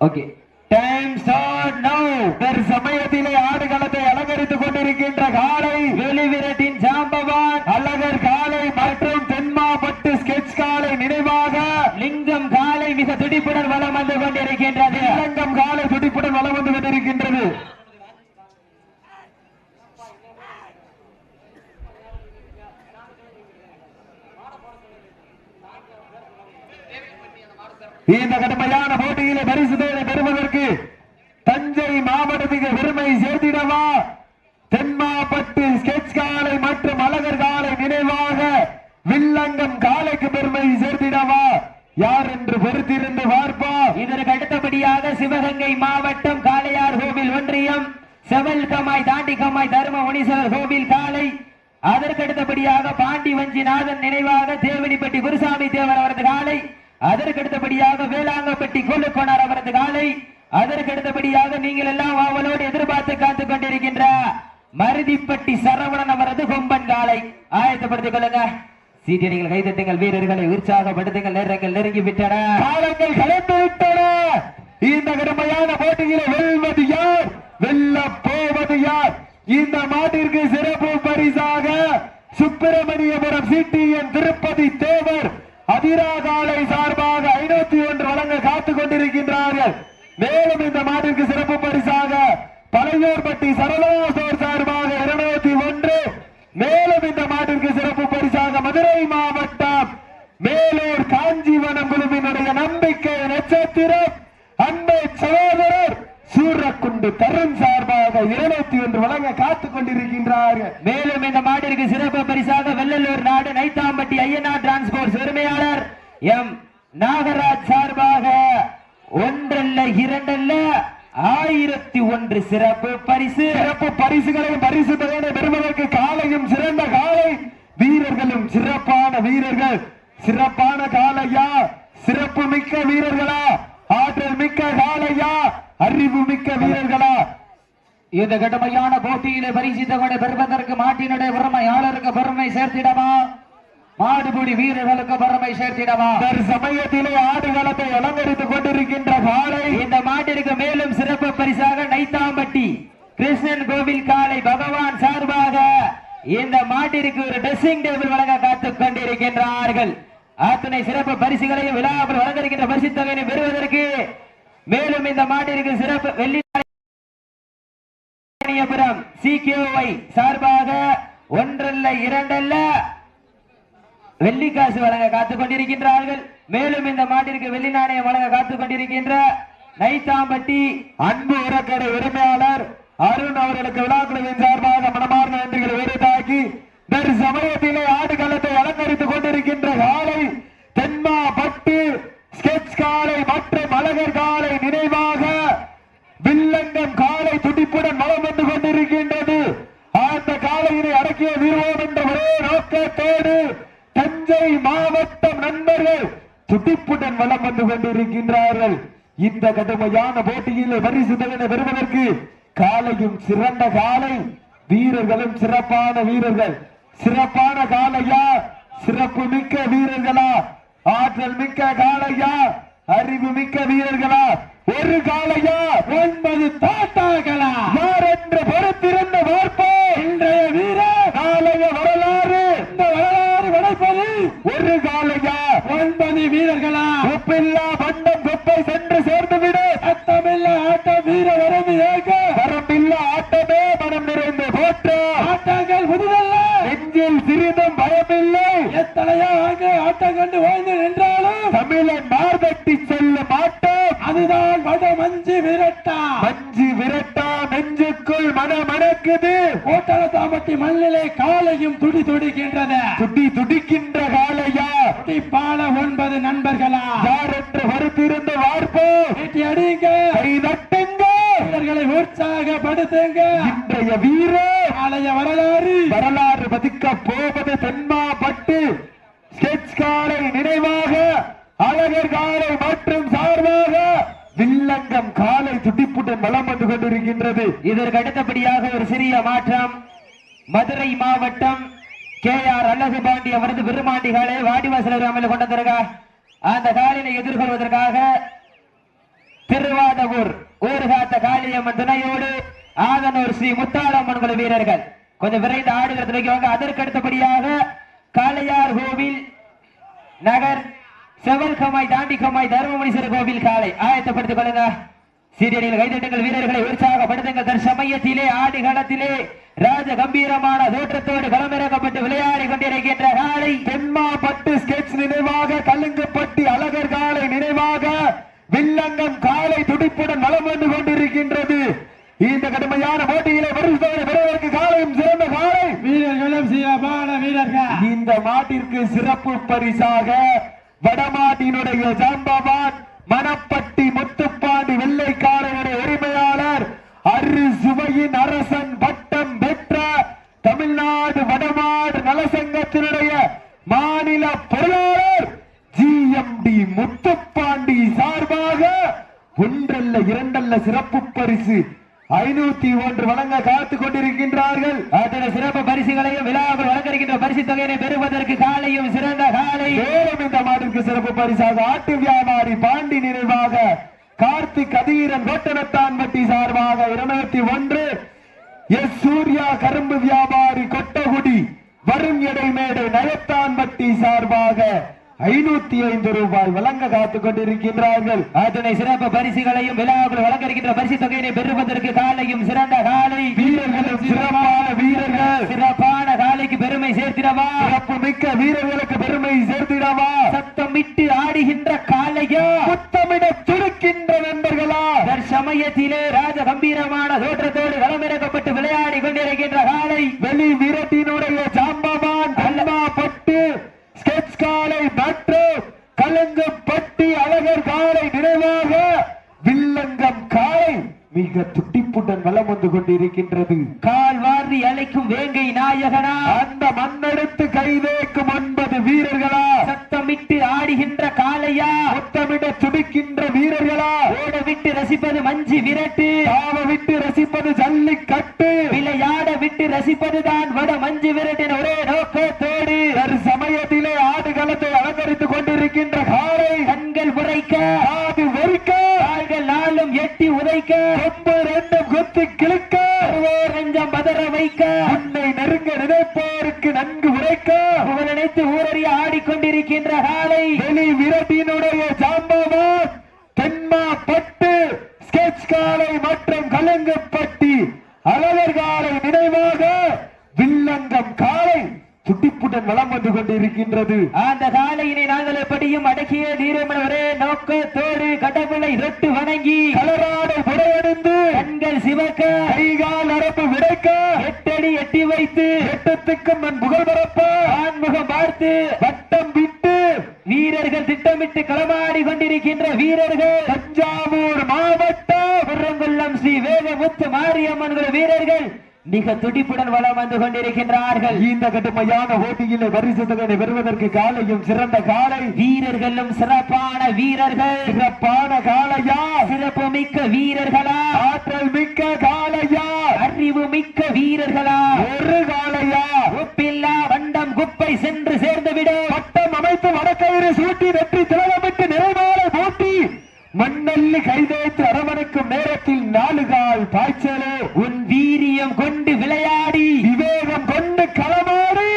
Okay time start நவ தற்சமயத்திலே ஆடுகளத்தை அலங்கரித்துக் கொண்டிருக்கின்ற காலை வெளிவிரட்டின் ஜாம்பவான் அழகர் காலை மற்றும் தென்மாபட்டு ஸ்கெட்ச் காலை நினைவாக லிங்கம் காலை மிக துடிப்புடன் வலம் வந்து கொண்டிருக்கின்றது. லிங்கம் காலை துடிப்புடன் வலம் வந்து கொண்டிருக்கின்றது. இந்த கடுமையான போட்டியிலே பரிசுதலை பெறுவதற்கு தஞ்சை மாவட்டத்துக்கு பெருமை சேர்த்திடவா? தென்மாப்பட்டு ஸ்கெட்ச் காலை மற்றும் அழகர் காலை நினைவாக வில்லங்கம் காலைக்கு பெருமை சேர்த்திடவா? யார் என்று பொறுத்திருந்து பார்ப்போம். இதற்கு அடுத்தபடியாக சிவகங்கை மாவட்டம் காளையார் கோவில் ஒன்றியம் செவல் கமாய் தாண்டி கமாய் தர்ம முனீஸ்வரர் கோவில் காலை அதற்கடுத்தபடியாக பாண்டி வஞ்சிநாதன் நினைவாக தேவனிப்பட்டி குருசாமி தேவர் அவரது காலை அதற்கு அடுத்தபடியாக வேளாங்கப்பட்டி கோலுக்கோனார் அவரது காலை அதற்கு அடுத்தபடியாக நீங்கள் எல்லாம் அவளோடு எதிர்பார்த்து காத்துக் கொண்டிருக்கின்ற மருதிப்பட்டி சரவணன் அவரது கொம்பன் காலை. ஆயத்தப்படுத்திக் கொள்ளுங்க. சீட்டியடிகள் கைதட்டுங்கள் வீரர்களை உற்சாகப்படுத்துங்கள். நேரங்கள் நெருங்கி விட்டன. காலங்கள் கலந்து விட்டன. இந்த கடுமையான போட்டியில வெல்வது யார்? வெல்ல போவது யார்? இந்த மாட்டிற்கு சிறப்பு பரிசாக சுப்பிரமணியபுரம் சிட்டியின் திருப்பதி தேவர் அதிராகாலை சார்பாக ஐநூத்தி ஒன்று வழங்க காத்துக் கொண்டிருக்கின்றார்கள். மேலும் இந்த மாட்டிற்கு சிறப்பு பரிசாக பழையூர்பட்டி சரளவாசோர் சார்பாக இருநூத்தி ஒன்று. மேலும் இந்த மாட்டிற்கு சிறப்பு பரிசாக மதுரை மாவட்டம் மேலூர் காஞ்சிவனம் குழுவினுடைய நம்பிக்கை நட்சத்திரம். அன்பை சகோதரர் சூரக்குண்டு தருண் சார்பாக இருநூத்தி ஒன்று வழங்க காத்துக் கொண்டிருக்கின்றார்கள். மேலும் இந்த மாட்டிற்கு சிறப்பு பரிசாக வெள்ளலூர் நாடு நைத்தாம்பட்டி ஐயனா டிரான்ஸ்போர்ட் எம் நாகராஜ் சார்பாக ஒன்றல்ல இரண்டல்ல ஆயிரத்தி ஒன்று சிறப்பு பரிசு. சிறப்பு பரிசுகளையும் பரிசு தொகையை பெறுவதற்கு காலையும் சிறந்த காலை. வீரர்களும் சிறப்பான வீரர்கள். சிறப்பான காலையா? சிறப்பு மிக்க வீரர்களா? ஆற்றல் மிக்க காலையா? அறிவு மிக்க வீரர்களா? இந்த கடுமையான போட்டியிலே பரிசு தொகை பெறுவதற்கு மாட்டினுடைய பெருமையாளருக்கு பெருமை சேர்த்திடவா? மாடுபிடி வீரர்களுக்கு பெருமை சேர்த்திடவா? சமயத்திலே ஆடுகளத்தை அலங்கரித்துக் கொண்டிருக்கின்ற காலை இந்த மாட்டிற்கு மேலும் சிறப்பு பரிசாக நைத்தாம்பட்டி கிருஷ்ணன் கோவில் காலை பகவான் சார்பாக இந்த மாட்டிற்கு ஒரு ட்ரெஸ்ஸிங் டேபிள் வழங்க காத்துக் கொண்டிருக்கின்றார்கள். அத்தனை சிறப்பு பரிசுகளையும் விழாவில் வழங்கிருக்கின்ற பரிசு தொகையை பெறுவதற்கு மேலும் இந்த மாட்டிற்கு சிறப்பு வெள்ளி சார்பாக ஒன்றல்ல இரண்டல்ல வெள்ளிக்காசு வழங்க காத்துக் கொண்டிருக்கின்றார்கள். மேலும் இந்த மாட்டிற்கு வெள்ளி நாணயம் வழங்க காத்துக் கொண்டிருக்கின்ற நைத்தாம்பட்டி அன்பு உரக்கடை உரிமையாளர் அருண் அவர்களுக்கு விழாக்குழுவின் சார்பாக மனமார்ந்த நன்றிகளை உரித்தாக்கி தரு சமயத்திலே ஆடுகளத்தை அலங்கரித்துக் கொண்டிருக்கின்ற காலை தென்மா பட்டு ஸ்கெட்ச் காலை மற்றும் அழகர் காலை நினைவாக வில்லங்கம் காலை துடிப்புடன் மலம் வந்து கொண்டிருக்கின்றது. அந்த காலையினை அடக்கிய வீரோம் என்ற ஒரே நோக்கத்தோடு தஞ்சை மாவட்டம் நண்பர்கள் துடிப்புடன் வளம் வந்து கொண்டிருக்கின்றார்கள். இந்த கடுமையான போட்டியில் பரிசு தகனை பெறுவதற்கு காலையும் சிறந்த காலை வீரர்களும் சிறப்பான வீரர்கள். சிறப்பான காலையா? சிறப்பு மிக்க வீரர்களா? ஆற்றல் மிக்க காலையா? அறிவு மிக்க வீரர்களா? ஒரு காலையா? ஒன்பது தாத்தாக்களா யார் என்று பொறுத்திருந்த பார்ப்போம். இன்றைய வீரர் நாளைய வரலாறு இந்த வரலாறு படைப்பது ஒரு காலையா ஒன்பது வீரர்களா? உப்பில்லா பண்டம் குப்பை சென்று சேர்ந்து விடு. சத்தமில்ல ஆட்டம் வீர வரம்பு ஏக. வரம்பில்ல ஆட்டமே மனம் நிறைந்து போற்ற. ஆட்டங்கள் புதிதல்ல. நெஞ்சில் சிறிதும் பயமில்லை. எத்தனையோ ஆண்டு ஆட்டம் கண்டு வாழ்ந்து நின்றாலும் தமிழன் மார்பட்டி செல்ல மாட்டோம். அதுதான் வட மஞ்சு விரட்டா. மஞ்சு விரட்டா. நெஞ்சுக்குள் மன மணக்குது ஓட்டல தாமட்டி மண்ணிலே காலையும் துடி துடிக்கின்றது. துடி துடிக்கின்ற காலையா துடிப்பான ஒன்பது நண்பர்களா? யார் என்று வருத்திருந்து வார்ப்போம் அடிங்க கை தட்டுங்க. வீரர்களை உற்சாகப்படுத்துங்க. இன்றைய வீர காலைய வரலாறு. வரலாறு பதிக்க போவது தென்மா பட்டு ஸ்கெட்ச் காலை நினைவாக அழகர் காலை மற்றும் சார்பாக. வில்லங்கம் காலை துடிப்புடன் வளம் வந்து கொண்டிருக்கின்றது. இதற்கு அடுத்தபடியாக ஒரு சிறிய மாற்றம். மதுரை மாவட்டம் கே ஆர் அழகு பாண்டி அவரது விருமாண்டிகளை வாடிவாசல் கிராமில் கொண்டு வந்திருக்கா அந்த காலினை எதிர்கொள்வதற்காக திருவாதவூர் ஊர்காத்த காளியம்மன் துணையோடு ஆதனூர் ஸ்ரீ முத்தாளம்மன் குழு வீரர்கள். கொஞ்சம் விரைந்து ஆடுகிறது வாங்க அதற்கு அடுத்தபடியாக காளையார் கோவில் நகர் செவல் கமாய் தாண்டி கமாய் தர்மமுனீஸ்வரர் கோவில் காலை ஆயத்தப்படுத்திக் கொள்ளுங்க. சீரியடியில் கைதட்டுங்கள் வீரர்களை உற்சாகப்படுத்துங்கள். தற்சமயத்திலே ஆடுகளத்திலே ராஜ கம்பீரமான தோற்றத்தோடு களமிறக்கப்பட்டு விளையாடி கொண்டிருக்கின்ற காலை. தென்மா பட்டு ஸ்கெட்ச் நினைவாக கலுங்குப்பட்டி அழகர் காலை நினைவாக வில்லங்கம் காலை துடிப்புடன் வலம் வந்து கொண்டிருக்கின்றது. இந்த கடுமையான போட்டியிலே வருஷத்தவரை பெறுவதற்கு காலையும் சிறந்த காலை. வீரர்களும் சிறப்பான வீரர்கள். இந்த மாட்டிற்கு சிறப்பு பரிசாக வடமாட்டினுடைய ஜாம்பவான் மணப்பட்டி முத்துப்பாண்டி வெள்ளைக்காரனுடைய உரிமையாளர் அரு சுவையின் அரசன் பட்டம் பெற்ற தமிழ்நாடு வடமாடு நலசங்கத்தினுடைய மாநில பொருளாளர் டி முத்துப்பாண்டி சார்பாக ஒன்றல்ல இரண்டல்ல சிறப்பு பரிசு ஐநூத்தி ஒன்று வழங்க காத்துக் கொண்டிருக்கின்றார்கள். அத்தனை சிறப்பு பரிசுகளையும் விழாவில் வழங்கிருக்கின்ற பரிசு தொகையினை பெறுவதற்கு காலையும் சிறந்த காலை. மேலும் இந்த மாட்டிற்கு சிறப்பு பரிசாக ஆட்டு வியாபாரி பாண்டி நினைவாக கார்த்திக் அதீரன் கோட்டனத்தான் வட்டி சார்பாக இருநூத்தி ஒன்று. எஸ் சூர்யா கரும்பு வியாபாரி கொட்டகுடி வரும் எடை மேடை நயத்தான் வட்டி சார்பாக ஐநூத்தி ஐந்து ரூபாய் வழங்க காத்துக் கொண்டிருக்கின்றார்கள். அத்தனை சிறப்பு பரிசுகளையும் விழாவில் வழங்கிருக்கின்ற பரிசு தொகையினை பெறுவதற்கு காலையும் சிறந்த காலை. வீரர்களும் சிறப்பான வீரர்கள். சிறப்பான காலைக்கு பெருமை சேர்த்திடவா? சிறப்பு மிக்க வீரர்களுக்கு பெருமை சேர்த்திடவா? சத்தமிட்டு ஆடுகின்ற காலையா முத்தமிட துடிக்கின்ற நண்பர்களா? தற்சமயத்திலே ராஜ கம்பீரமான தோற்றத்தோடு களமிறக்கப்பட்டு விளையாடி கொண்டிருக்கின்ற காலை வெளி வீரத்தினுடைய ஜாம்பவான் அல்வா பட்டு ஸ்கெட்ச் காலை மற்றும் கலங்கு பட்டி அழகர் காலை நினைவாக வில்லங்கம் காலை மிக துட்டிப்புடன் வலம் வந்து கொண்டிருக்கின்றது கால் வாரி அழைக்கும் வேங்கை நாயகனா? அந்த மண்ணெடுத்து கைதேக்கும் ஒன்பது வீரர்களா? சத்தமிட்டு ஆடுகின்ற காளையா? முத்தமிட துடிக்கின்ற வீரர்களா? ஓட விட்டு ரசிப்பது மஞ்சு விரட்டு. தாவ விட்டு ரசிப்பது ஜல்லிக்கட்டு. விளையாட விட்டு ரசிப்பதுதான் வட மஞ்சு விரட்டின் ஒரே நோக்கத்தோடு. ஒரு சமயத்திலே ஆடுகளத்தை அலங்கரித்துக் கொண்டிருக்கின்ற காலை கண்கள் உரைக்க காது வெறிக்க. கால்கள் நாளும் எட்டி உதைக்க. குத்தி கிழிக்க. நெஞ்சம் பதற வைக்க. உன்னை நெருங்க நினைப்போருக்கு நன்கு உரைக்க. புகழ் நினைத்து ஊரறிய ஆடிக்கொண்டிருக்கின்ற காலை. வெளி விரட்டினுடைய ஜாம்பவான் தென்மா பட்டு. ஸ்கெட்ச் காலை மற்றும் கலங்கப்பட்டி அழகர் காலை நினைவாக. வில்லங்கம் காலை. துட்டிப்புடன் வலம் வந்து கொண்டிருக்கின்றது. அந்த காலையினை நாங்கள் எப்படியும் அடக்கிய தீரமன் ஒரே நோக்கத்தோடு கடவுளை தொட்டு வணங்கி. கலராடை வைத்து எட்டத்துக்கும் புகழ் பரப்ப ஆன்முகம் பார்த்து வட்டம் விட்டு வீரர்கள் திட்டமிட்டு களமாடி கொண்டிருக்கின்ற வீரர்கள் தஞ்சாவூர் மாவட்டம் புறங்குள்ளம் ஸ்ரீ வேகமுத்து மாரியம்மன் வீரர்கள் மிக துடிப்புடன் வலம் வந்து கொண்டிருக்கின்றார்கள். இந்த கடுமையான போட்டியில் பரிசு தொகையை பெறுவதற்கு காலையும் சிறந்த காலை. வீரர்களும் சிறப்பான வீரர்கள். சிறப்பான காலையா? சிறப்பு மிக்க வீரர்களா? ஆற்றல் மிக்க காலையா? அறிவு மிக்க வீரர்களா? ஒரு காலையா? உப்பில்லா வண்டம் குப்பை சென்று சேர்ந்துவிடும் பட்டம் அமைத்து வடக்கயிறு சூட்டி வெற்றி திலகமிட்டு நிறைவான போட்டி. மண்ணல்லி கைதேத்து அரவணைக்கும் நேரத்தில் நாலு கால் பாய்ச்சலே உன் வீரியம் கொண்டு விளையாடி விவேகம் கொண்டு களமாடி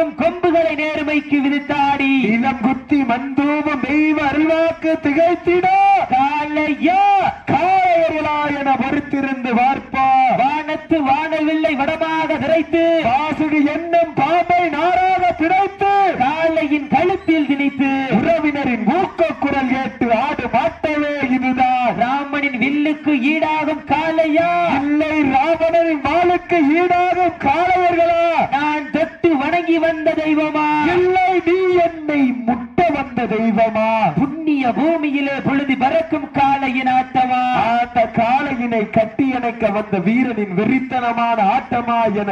குத்தி கிழிக்கும் கொம்புகளை நேர்மைக்கு விதித்தாடி இளம் குத்தி மந்தூப மெய்வ அறிவாக்கு திகைத்திட. காலையா? காளையர்களா என பொறுத்திருந்து பார்ப்பா. வானத்து வானவில்லை வடமாக திரைத்து வாசுகி என்னும் பாம்பை நாராக பிணைத்து. காலையின் கழுத்தில் திணித்து. உறவினரின் ஊக்க குரல் கேட்டு ஆடு மாட்டவே இதுதான் ராமனின் வில்லுக்கு ஈடாகும் காலையா இல்லை ராவணனின் வாளுக்கு ஈடாகும் காளையர்களா? நான் தொட்டு வணங்கி வந்த தெய்வமா? இல்லை நீ என்னை முட்ட வந்த தெய்வமா? புண்ணிய பூமியிலே பொழுது பறக்கும் காலையின் ஆட்டமா? அந்த காளையினை கட்டியணைக்க வந்த வீரனின் வெறித்தனமான ஆட்டமா என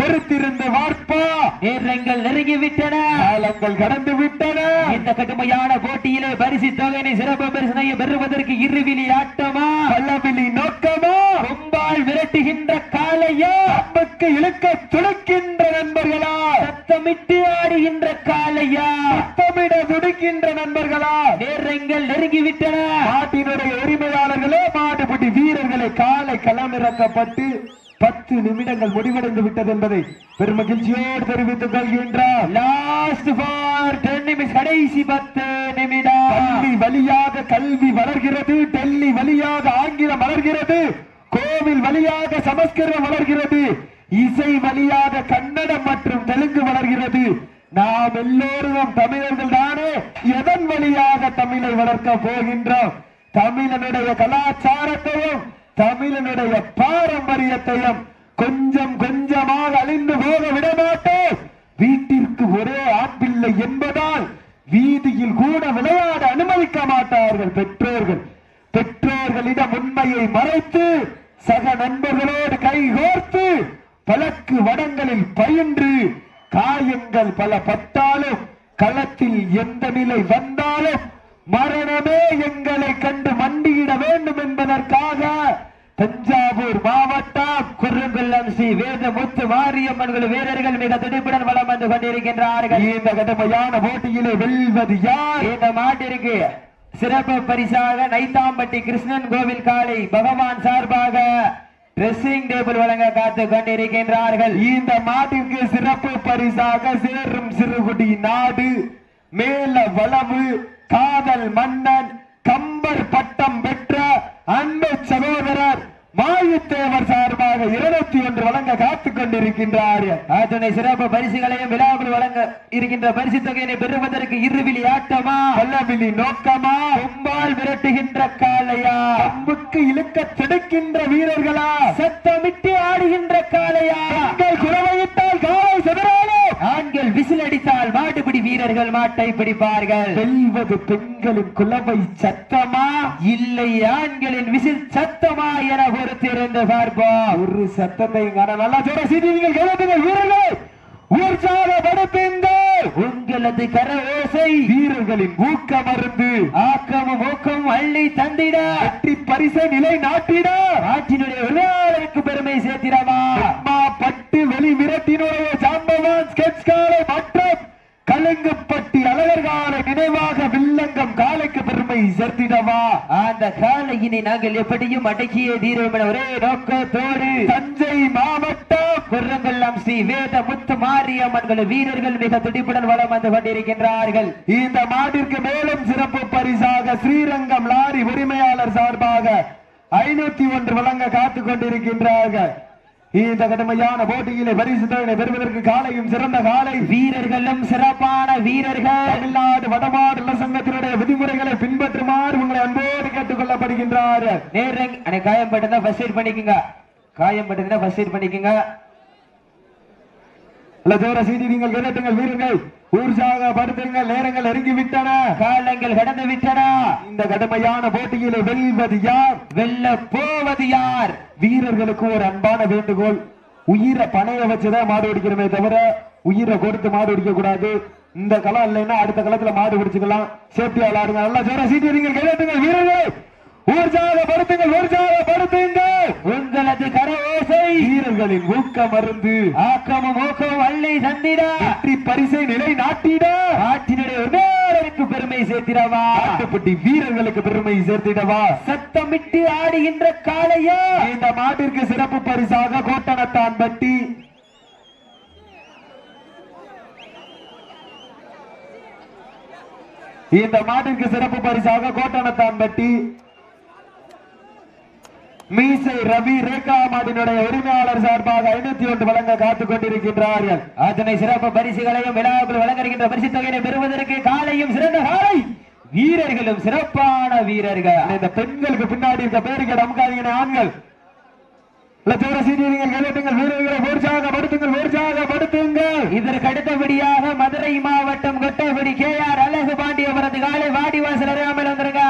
பொறுத்திருந்து வார்ப்பா. நேரங்கள் நெருங்கிவிட்டன. காலங்கள் கடந்து விட்டன இந்த கடுமையான போட்டியிலே பரிசு தொகையினை சிறப்பு பரிசனையை பெறுவதற்கு இருவிழி ஆட்டமா? பல்லவிழி நோக்கமா? கொம்பால் விரட்டுகின்ற காலையா அம்புக்கு இழுக்க துடிக்கின்ற நண்பர்களா? சத்தமிட்டு ஆடுகின்ற காலையா முத்தமிட துடிக்கின்ற நண்பர்களா? நேரங்கள் நெருங்கிவிட்டன. நாட்டினுடைய உரிமையாளர்களே மாடுபிடி வீரர்களை காலை களமிறக்கப்பட்டு பத்து நிமிடங்கள் முடிவடைந்து விட்டது என்பதை பெருமகிழ்ச்சியோடு தெரிவித்துக் கொள்கின்றார் லாஸ்ட் ஃபார் டென் நிமிஷம் கடைசி பத்து நிமிடம். கல்வி வழியாக கல்வி வளர்கிறது டெல்லி வழியாக ஆங்கிலம் வளர்கிறது கோவில் வழியாக சமஸ்கிருதம் வளர்கிறது இசை வழியாக கன்னடம் மற்றும் தெலுங்கு வளர்கிறது. நாம் எல்லோரும் தமிழர்கள் தானே எதன் வழியாக தமிழை வளர்க்க போகின்றோம்? தமிழனுடைய கலாச்சாரத்தையும் தமிழனுடைய பாரம்பரியத்தையும் கொஞ்சம் கொஞ்சமாக அழிந்து போக விடமாட்டோம். வீட்டிற்கு ஒரே ஆப்பிள்ளை என்பதால் வீதியில் கூட விளையாட அனுமதிக்க மாட்டார்கள் பெற்றோர்கள். பெற்றோர்களிடம் உண்மையை மறைத்து சக நண்பர்களோடு கைகோர்த்து பழக்கு வடங்களில் பயின்று காயங்கள் பல பட்டாலும் களத்தில் எந்த நிலை வந்தாலும் மரணமே எங்களை கண்டு மண்டியிட வேண்டும் என்பதற்காக தஞ்சாவூர் மாவட்டம் குறுங்குள்ளம் ஸ்ரீ வேதமுத்து மாரியம்மன்கள் வீரர்கள் மிக துடிப்புடன் வலம் வந்து கொண்டிருக்கின்றார்கள். இந்த கடுமையான போட்டியிலே வெல்வது யார்? இந்த மாட்டிற்கு சிறப்பு பரிசாக நைத்தாம்பட்டி கிருஷ்ணன் கோவில் காலை பகவான் சார்பாக ட்ரெஸ்ஸிங் டேபிள் வழங்க காத்து கொண்டிருக்கின்றார்கள். இந்த மாட்டிற்கு சிறப்பு பரிசாக சேரும் சிறுகுடி நாடு மேல வளவு காதல் மன்னன் கம்பர் பட்டம் பெற்ற அன்பு சகோதரர் மாயுத்தேவர் சார்பாக இருநூத்தி ஒன்று வழங்க காத்துக் கொண்டிருக்கின்றார்கள் அத்துணை சிறப்பு பரிசுகளையும் விழாவில் வழங்க இருக்கின்ற பரிசு தொகையினை பெறுவதற்கு இருவிழி ஆட்டமா? பல்லவிழி நோக்கமா? கும்பால் விரட்டுகின்ற காளையா? அம்புக்கு இழுக்க துடிக்கின்ற வீரர்களா? சத்தமிட்டு ஆடுகின்ற காளையா? பெண்கள் குறவையிட்டால் காலை செதறாலே ஆண்கள் விசில் அடித்தால் மாட்டுப்பிடி வீரர்கள் மாட்டை பிடிப்பார்கள். வெல்வது பெண்களின் குலவை சத்தமா? இல்லை ஆண்களின் விசில் சத்தமா என பொறுத்திருந்து பார்ப்போம். ஒரு சத்தத்தை நல்லா சொல்ற சீட்டிகள் கேளுங்கள் வீரர்கள். உற்சாகப்படுத்துங்கள் உங்களது கர ஓசை. வீரர்களின் ஊக்க மருந்து ஆக்கமும் ஊக்கமும் அள்ளி தந்திட. வெற்றி பரிசை நிலை நாட்டிட. நாட்டினுடைய விளையாடலுக்கு பெருமை சேர்த்திடவா? அம்மா பட்டு வெளி விரட்டினுடைய ஜாம்பவான் ஸ்கெட்ச் காலை மற்றும். கலுங்குப்பட்டி அழகர்காலை நினைவாக வில்லங்கம் காலைக்கு பெருமை சேர்த்திடவா? அந்த காலையினை நாங்கள் எப்படியும் அடக்கியே தீர்வோம் என ஒரே நோக்கத்தோடு தஞ்சை மாவட்டம் குரங்கொல்லம் ஸ்ரீ வேத முத்து மாரியம்மன்கள் வீரர்கள் மிக துடிப்புடன் வலம் வந்து கொண்டிருக்கின்றார்கள். இந்த மாட்டிற்கு மேலும் சிறப்பு பரிசாக ஸ்ரீரங்கம் லாரி உரிமையாளர் சார்பாக ஐநூத்தி ஒன்று வழங்க காத்துக் கொண்டிருக்கின்றார்கள். இந்த கடுமையான போட்டியிலே பரிசு தொகையினை பெறுவதற்கு காலையும் சிறந்த காலை. வீரர்களும் சிறப்பான வீரர்கள். தமிழ்நாடு வடமாடு நல சங்கத்தினுடைய விதிமுறைகளை பின்பற்றுமாறு உங்களை அன்போடு கேட்டுக் கொள்ளப்படுகின்றார்கள் நேரங்க அண்ணே காயம் பட்டுதான் ஃபர்ஸ்ட் எய்ட் பண்ணிக்கோங்க. காயம் பட்டுதுன்னா ஃபர்ஸ்ட் எய்ட் பண்ணிக்கோங்க. ஜோர சீடி நீங்கள் கேட்டுங்கள் வீரர்கள் உற்சாகப்படுத்துங்கள் நேரங்கள் நெருங்கி விட்டன காலங்கள் கடந்து விட்டன இந்த கடுமையான போட்டியிலே வெல்வது யார்? வெல்ல போவது யார்? வீரர்களுக்கு ஒரு அன்பான வேண்டுகோள். உயிரை பணைய வச்சுதான் மாடு பிடிக்கிறமே தவிர உயிரை கொடுத்து மாடு பிடிக்க கூடாது இந்த களம் இல்லைன்னா அடுத்த களத்துல மாடு பிடிச்சுக்கலாம். சேஃப்டி விளையாடுங்க. நல்லா ஜோர சீட்டி நீங்கள் கேட்டுங்கள் வீரர்கள்! உற்சாகப்படுத்துங்கள் உற்சாகப்படுத்துங்கள் உங்களது கர ஓசை வீரர்களின் ஊக்க மருந்து ஆக்கமும் ஊக்கமும் அல்லை தந்திட. வெற்றி பரிசை நிலை நாட்டிட நாட்டினுடைய பெருமை சேர்த்திடவா. நாட்டுப்பட்டி வீரர்களுக்கு பெருமை சேர்த்திடவா. சத்தமிட்டு ஆடுகின்ற காளையா. இந்த மாட்டிற்கு சிறப்பு பரிசாக கோட்டனத்தான் பட்டி. இந்த மாட்டிற்கு சிறப்பு பரிசாக கோட்டனத்தான் பட்டி. மீசை ரவி ரேகா உரிமையாளர் சார்பாக ஐநூத்தி ஒன்று வழங்க காத்துக் கொண்டிருக்கின்றார்கள். அதனை சிறப்பு பரிசுகளையும் விழாவுக்குள் வழங்கிருக்கின்ற பரிசு தொகையை பெறுவதற்கு காலையும் சிறந்த காலை வீரர்களும் சிறப்பான வீரர்கள். இந்த பெண்களுக்கு பின்னாடி இருக்க பேருக்கு நமக்காதீங்க ஆண்கள். இதற்கடுத்தபடியாக இதற்கு அடுத்தபடியாக மதுரை மாவட்டம் கட்டபடி கே ஆர் அழகு பாண்டியபுரத்து காலை வாடிவாசல் அறியாமல் வந்திருங்க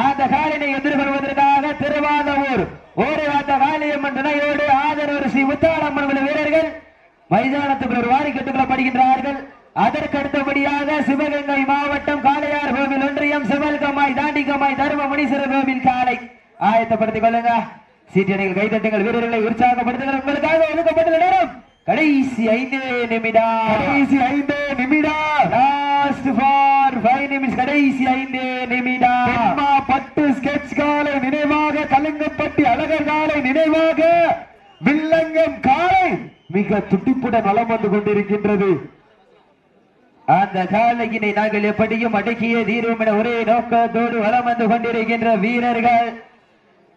அந்த காலினை எதிர்கொள்வதற்காக திருவாதூர் ஒரு அந்த காளியம்மன் துணையோடு ஆதரவு ஸ்ரீ முத்தாளம்மன் வீரர்கள் மைதானத்துக்கு ஒரு வாரி கட்டுக்கொள்ளப்படுகின்றார்கள் அதற்கு அடுத்தபடியாக சிவகங்கை மாவட்டம் காளையார் கோவில் ஒன்றியம் சிவல்கமாய் தாண்டிகமாய் தர்ம முனீஸ்வரர் கோவில் காலை ஆயத்தப்படுத்திக் கொள்ளுங்க. சீட்டணிகள் கைதட்டுங்கள் வீரர்களை உற்சாகப்படுத்துங்கள். உங்களுக்காக ஒதுக்கப்பட்டுள்ள நேரம் கடைசி ஐந்து நிமிடம். கடைசி ஐந்து நிமிடம். லாஸ்ட் ஃபார் ஃபைவ் நிமிஷம் கடைசி கடைசி ஐந்து நிமிடம். நினைவாக கலிங்கப்பட்டி அழகர் காலை நினைவாக வில்லங்கம் காலை மிக துடிப்புடன் நலம் வந்து கொண்டிருக்கின்றது. அந்த காலையினை நாங்கள் எப்படியும் அடக்கிய தீரும் என ஒரே நோக்கத்தோடு வலம் வந்து கொண்டிருக்கின்ற வீரர்கள்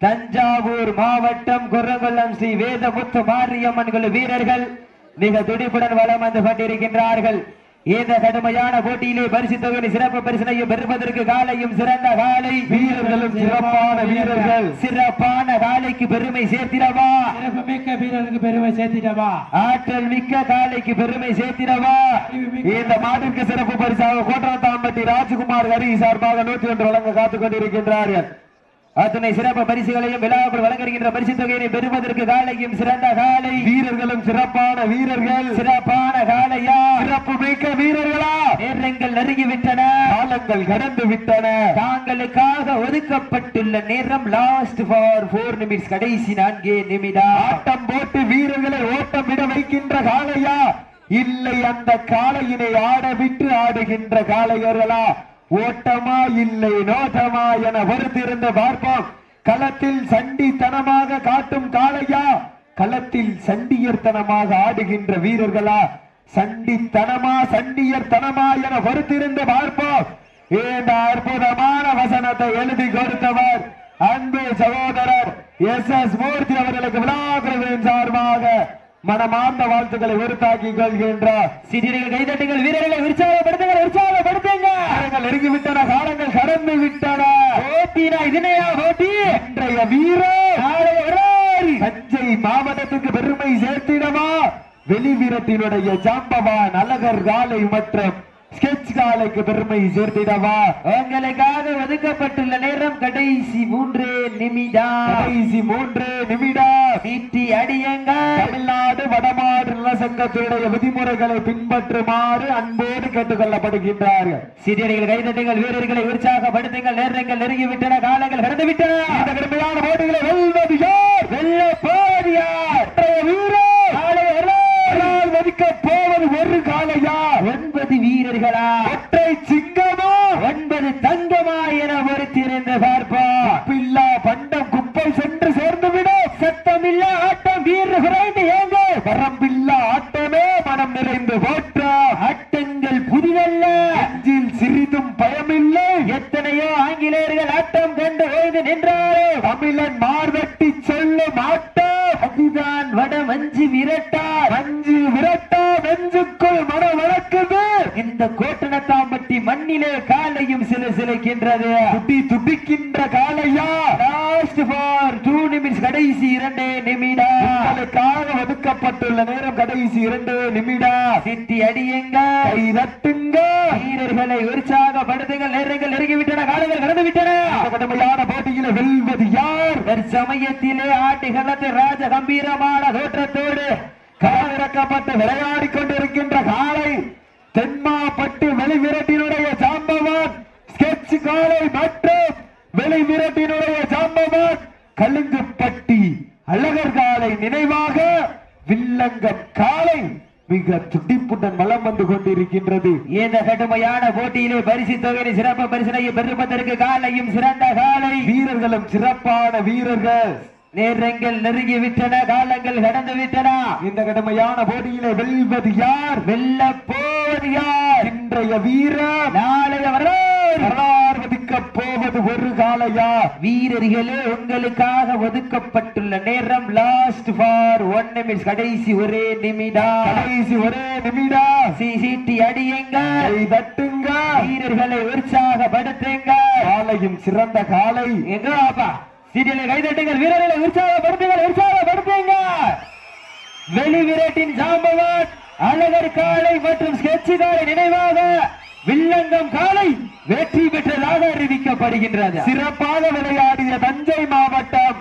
தஞ்சாவூர் மாவட்டம் குரங்குளம் ஸ்ரீ வேதமுத்து மாரியம்மன் குழு வீரர்கள் மிக துடிப்புடன் வலம் வந்து கொண்டிருக்கின்றார்கள். இந்த கடுமையான போட்டியிலே பரிசு தொகை சிறப்பு பரிசனையும் பெறுவதற்கு காலையும் சிறந்த காலை. வீரர்களும் சிறப்பான வீரர்கள். சிறப்பான காலைக்கு பெருமை சேர்த்திடவா? மிக்க வீரருக்கு பெருமை சேர்த்திடவா? ஆற்றல் மிக்க காலைக்கு பெருமை சேர்த்திடவா? இந்த மாட்டிற்கு சிறப்பு பரிசாக கோட்டரத்தாம்பட்டி ராஜ்குமார் ஹரி சார்பாக நூற்றி ஒன்று வழங்க காத்துக் கொண்டிருக்கின்றார்கள். அத்தனை சிறப்பு பரிசுகளையும் விழாவுக்குள் வழங்குகின்ற பரிசு தொகையினை பெறுவதற்கு காலையும் சிறந்த காலை. வீரர்களும் சிறப்பான வீரர்கள். சிறப்பான காலையா? சிறப்பு மிக்க வீரர்களா? நேரங்கள் நெருங்கி விட்டன காலங்கள் கடந்து விட்டன தாங்களுக்காக ஒதுக்கப்பட்டுள்ள நேரம் லாஸ்ட் ஃபார் போர் நிமிட்ஸ் கடைசி நான்கே நிமிடம். ஆட்டம் போட்டு வீரர்களை ஓட்டம் விட வைக்கின்ற காளையா இல்லை அந்த காளையினை ஆட விட்டு ஆடுகின்ற காளையர்களா? ஓட்டமா இல்லை நோட்டமா என வருந்திருந்த பார்ப்போம் களத்தில் சண்டித்தனமாக காட்டும் காளையா? களத்தில் சண்டியர்த்தனமாக ஆடுகின்ற வீரர்களா? சண்டித்தனமா சண்டியர்த்தனமா என வருத்திருந்து பார்ப்போம் இந்த அற்புதமான வசனத்தை எழுதி கொடுத்தவர் அன்பு சகோதரர் எஸ் எஸ் மூர்த்தி அவர்களுக்கு விழாக்குழுவின் சார்பாக மனமார்ந்த வாழ்த்துக்களை உறுத்தாக்கி கொள்கின்றார் சிறியர்கள் கைதட்டுங்கள் வீரர்களை உற்சாகப்படுத்துங்கள் உற்சாகப்படுத்துங்க. காலங்கள் நெருங்கி விட்டன காலங்கள் கடந்து விட்டன போட்டினா இதுனையா போட்டி? இன்றைய வீரர். தஞ்சை மாவட்டத்துக்கு பெருமை சேர்த்திடவா? வெளிவீரத்தினுடைய ஜாம்பவான் அழகர் காலை மற்றும் ஸ்கெட்ச் காலைக்கு பெருமை சேர்த்திடவா? உங்களுக்காக ஒதுக்கப்பட்டுள்ள நேரம் கடைசி மூன்று நிமிடம். கடைசி மூன்று நிமிடம். அடியுங்க தமிழ்நாடு வடமாடு நலசங்கத்தினுடைய விதிமுறைகளை பின்பற்றுமாறு அன்போடு கேட்டுக் கொள்ளப்படுகின்றார்கள் சிறியர்கள் கைதட்டுங்கள் வீரர்களை உற்சாகப்படுத்துங்கள் நேரங்கள் நெருங்கிவிட்டன காலங்கள் கடந்து விட்டன இந்த கடுமையான போட்டிகளை வெல்வது யார் வெல்ல வீரர். மதிக்கப் போவது ஒரு காலையா ஒன்பது வீரர்களா? ஒற்றை சிங்கமா? ஒன்பது தங்கமா என பொறுத்திருந்து பார்ப்போம் பில்லா பண்டம் குப்பை சென்று சேர்ந்து விடும் சத்தமில்ல ஆட்டம் வீரர் குறைந்து ஏங்க வரம்பில்லா ஆட்டமே மனம் நிறைந்து போற்ற ஆட்டங்கள் புதிதல்ல அஞ்சில் சிறிதும் பயமில்லை எத்தனையோ ஆங்கிலேயர்கள் ஆட்டம் கண்டு ஓய்ந்து நின்றாரோ தமிழன் மார்வெட்டி சொல்லும் ஆட்டம் அதுதான் வட மஞ்சு விரட்டார் அஞ்சு விரட்டா நெஞ்சுக்குள் மன வழக்குது இந்த கோட்டனத்தாம்பட்டி மண்ணிலே காலையும் சில சிலைக்கின்றது துடி துடிக்கின்ற காலையா லாஸ்ட் ஃபார் டூ நிமிட்ஸ் கடைசி இரண்டு நிமிடம் உங்களுக்காக ஒதுக்கப்பட்டுள்ள நேரம் கடைசி இரண்டு நிமிடம். சித்தி அடியுங்க கை தட்டுங்க. வீரர்களை உற்சாகப்படுத்துங்கள். நேரங்கள் நெருங்கிவிட்டன. காலங்கள் கடந்து விட்டன கடுமையான போட்டியில வெல்வது யார்? தற்சமயத்திலே ஆட்டுகளத்து ராஜ கம்பீரமான தோற்றத்தோடு களமிறக்கப்பட்டு விளையாடி கொண்டிருக்கின்ற காலை தென்மாப்பட்டு வெளிவிரட்டினுடைய சாம்பவான். ஸ்கெட்ச் காலை மற்றும் வெளிவிரட்டினுடைய சாம்பவான். கலுங்குப்பட்டி. அழகர் காலை நினைவாக வில்லங்கம் காலை மிக துடிப்புடன் வலம் வந்து கொண்டிருக்கின்றது. இந்த கடுமையான போட்டியிலே பரிசு தொகை சிறப்பு பரிசனையை பெறுவதற்கு காலையும் சிறந்த காலை. வீரர்களும் சிறப்பான வீரர்கள். நேரங்கள் நெருங்கி விட்டன காலங்கள் கடந்து விட்டன. இந்த கடுமையான போட்டியிலே வெல்வது யார்? வெல்ல போவது யார்? இன்றைய வீரர். நாளைய வரலாறு. போவது ஒரு காலையா? வீரர்களே உங்களுக்காக ஒதுக்கப்பட்டுள்ள நேரம் லாஸ்ட் ஃபார் ஒன் நிமிட்ஸ் கடைசி ஒரே நிமிடம் கடைசி ஒரே நிமிடம் சிசிடி அடியுங்க. தட்டுங்க. வீரர்களை உற்சாகப்படுத்துங்க. காலையும் சிறந்த காலை. எங்க வாப்பா சீரியலை கைதட்டுங்கள் வீரர்களை உற்சாகப்படுத்துங்கள் உற்சாகப்படுத்துங்க. வெளி வீரட்டின் ஜாம்பவான் அழகர் காலை மற்றும் ஸ்கெட்ச் காலை நினைவாக வில்லங்கம் காலை வெற்றி பெற்றதாக அறிவிக்கப்படுகின்றது. சிறப்பாக விளையாடிய தஞ்சை மாவட்டம்.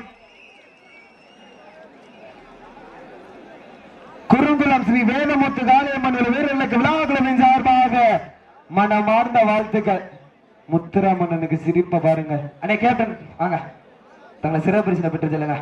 குறுங்குளம் ஸ்ரீ வேதமுத்து காளியம்மன் வீரர்களுக்கு விழாக்குழுவின் சார்பாக மனமார்ந்த வாழ்த்துக்கள். முத்துராமண்ணனுக்கு சிரிப்ப பாருங்க. அண்ணே கேப்டன் வாங்க. தங்களை சிறப்பு பரிசனை பெற்று செல்லுங்க.